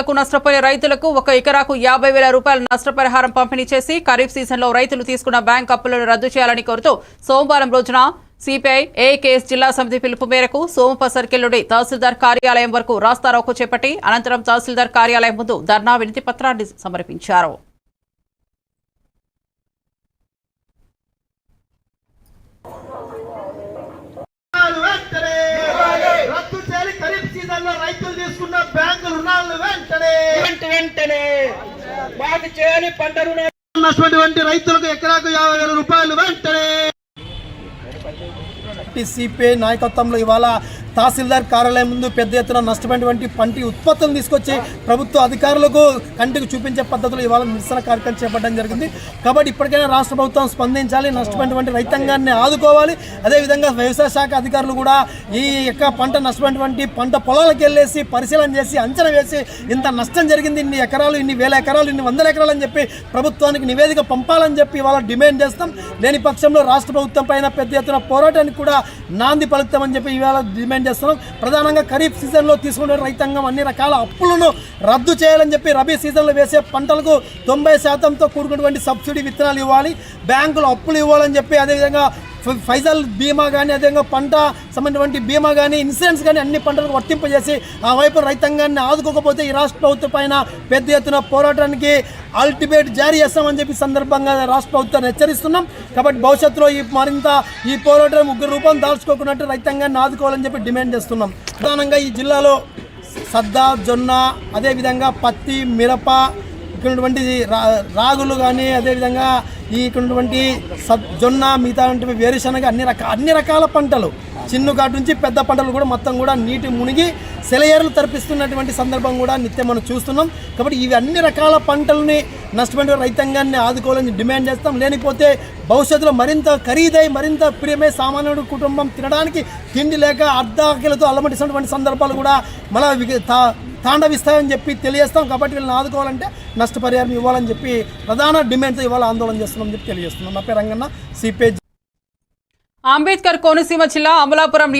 వర్షాలకు నష్టపోయిన రైతులకు ఒక ఎకరాకు యాభై వేల రూపాయల నష్టపరిహారం పంపిణీ చేసి ఖరీఫ్ సీజన్లో రైతులు తీసుకున్న బ్యాంక్ అప్పులను రద్దు చేయాలని కోరుతూ సోమవారం రోజున సిపిఐ ఏకేఎస్ జిల్లా సమితి పిలుపు మేరకు సోమప సర్కిల్ నుండి తహసీల్దార్ కార్యాలయం వరకు రాస్తారోకో చేపట్టి అనంతరం తహసీల్దార్ కార్యాలయం ముందు ధర్నా వినతి పత్రాన్ని సమర్పించారు. వెంటనే మాకు చేయని పంట రుణాలు రైతులకు ఎకరాకు యాభై వేల రూపాయలు పార్టీ సిపిఐ నాయకత్వంలో ఇవాళ తహసీల్దార్ కార్యాలయం ముందు పెద్ద ఎత్తున నష్టమైనటువంటి పంటి ఉత్పత్తులను తీసుకొచ్చి ప్రభుత్వ అధికారులకు కంటికి చూపించే పద్ధతిలో ఇవాళ నిరసన కార్యక్రమం చేపట్టడం జరిగింది. కాబట్టి ఇప్పటికైనా రాష్ట్ర ప్రభుత్వం స్పందించాలి నష్టమైనటువంటి రైతాంగాన్ని ఆదుకోవాలి. అదేవిధంగా వ్యవసాయ శాఖ అధికారులు కూడా ఈ యొక్క పంట నష్టమైనటువంటి పంట పొలాలకు వెళ్ళేసి పరిశీలన చేసి అంచనా వేసి ఇంత నష్టం జరిగింది ఇన్ని ఎకరాలు ఇన్ని వేల ఎకరాలు ఇన్ని వందల ఎకరాలు అని చెప్పి ప్రభుత్వానికి నివేదిక పంపాలని చెప్పి ఇవాళ డిమాండ్ చేస్తాం. లేని పక్షంలో రాష్ట్ర ప్రభుత్వం పైన పెద్ద ఎత్తున పోరాటానికి కూడా నాంది పలుకుతామని చెప్పి ఈవేళ డిమాండ్ చేస్తున్నాం. ప్రధానంగా ఖరీఫ్ సీజన్లో తీసుకునే రైతాంగం అన్ని రకాల అప్పులను రద్దు చేయాలని చెప్పి రబీ సీజన్లో వేసే పంటలకు తొంభై శాతంతో కూడుకున్నటువంటి సబ్సిడీ విత్తనాలు ఇవ్వాలి. బ్యాంకులు అప్పులు ఇవ్వాలని చెప్పి అదేవిధంగా ఫైజల్ బీమా కానీ అదేవిధంగా పంట సంబంధించినటువంటి బీమా కానీ ఇన్సూరెన్స్ కానీ అన్ని పంటలకు వర్తింపజేసి ఆ వైపు రైతాంగాన్ని ఆదుకోకపోతే ఈ రాష్ట్ర ప్రభుత్వం పైన పెద్ద ఎత్తున పోరాటానికి అల్టిమేట్ జారీ చేస్తామని చెప్పి సందర్భంగా రాష్ట్ర ప్రభుత్వాన్ని హెచ్చరిస్తున్నాం. కాబట్టి భవిష్యత్తులో ఈ మరింత ఈ పోరాటం ముగ్గురు రూపం దాల్చుకోకున్నట్టు రైతాంగాన్ని ఆదుకోవాలని చెప్పి డిమాండ్ చేస్తున్నాం. ప్రధానంగా ఈ జిల్లాలో సద్దా జొన్న అదేవిధంగా పత్తి మిరప ఇక్కడ రా రాగులు కానీ అదేవిధంగా ఈ ఇక్కడటువంటి సద్ జొన్న మిగతా వేరుశనగ అన్ని రకాల అన్ని రకాల పంటలు. చిన్న కాటు నుంచి పెద్ద పంటలు కూడా మొత్తం కూడా నీటి మునిగి సెలయేర్లు తరపిస్తున్నటువంటి సందర్భం కూడా నిత్యం మనం చూస్తున్నాం. కాబట్టి ఇవి అన్ని రకాల పంటలని నష్టపోయిన రైతాంగాన్ని ఆదుకోవాలని డిమాండ్ చేస్తాం. లేనిపోతే భవిష్యత్తులో మరింత ఖరీదై మరింత ప్రియమై సామాన్యుడు కుటుంబం తినడానికి తిండి లేక అర్ధాకిలతో అలమటిస్తున్నటువంటి సందర్భాలు కూడా మన తా- తాండవిస్తాయని చెప్పి తెలియజేస్తాం. కాబట్టి వీళ్ళని ఆదుకోవాలంటే నష్టపరిహారం ఇవ్వాలని చెప్పి ప్రధాన డిమాండ్తో ఇవాళ ఆందోళన చేస్తున్నామని చెప్పి తెలియజేస్తున్నాం. నా పేరు రంగన్న సిపిఐ అంబేద్కర్ కోనసీమ జిల్లా అమలాపురం